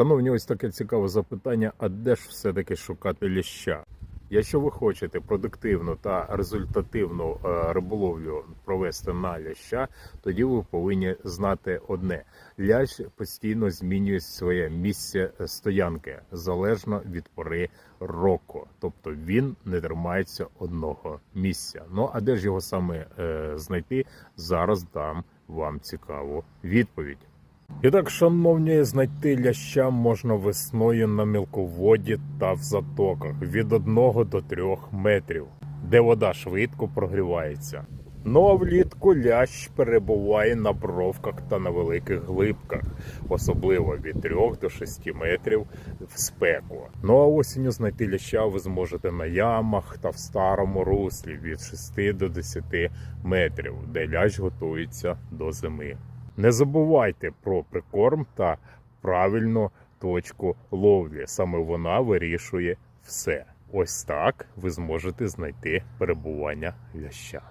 Шановні, ось таке цікаве запитання: а де ж все-таки шукати ляща? Якщо ви хочете продуктивну та результативну е, риболовлю провести на ляща, тоді ви повинні знати одне: лящ постійно змінює своє місце стоянки залежно від пори року. Тобто він не тримається одного місця. Ну а де ж його саме е, знайти? Зараз дам вам цікаву відповідь. І так, шановні, знайти ляща можна весною на мілководі та в затоках від 1 до 3 метрів, де вода швидко прогрівається. Ну а влітку лящ перебуває на бровках та на великих глибках, особливо від 3 до 6 метрів в спеку. Ну а осінню знайти ляща ви зможете на ямах та в старому руслі від 6 до 10 метрів, де лящ готується до зими. Не забувайте про прикорм та правильну точку ловлі. Саме вона вирішує все. Ось так ви зможете знайти перебування ляща.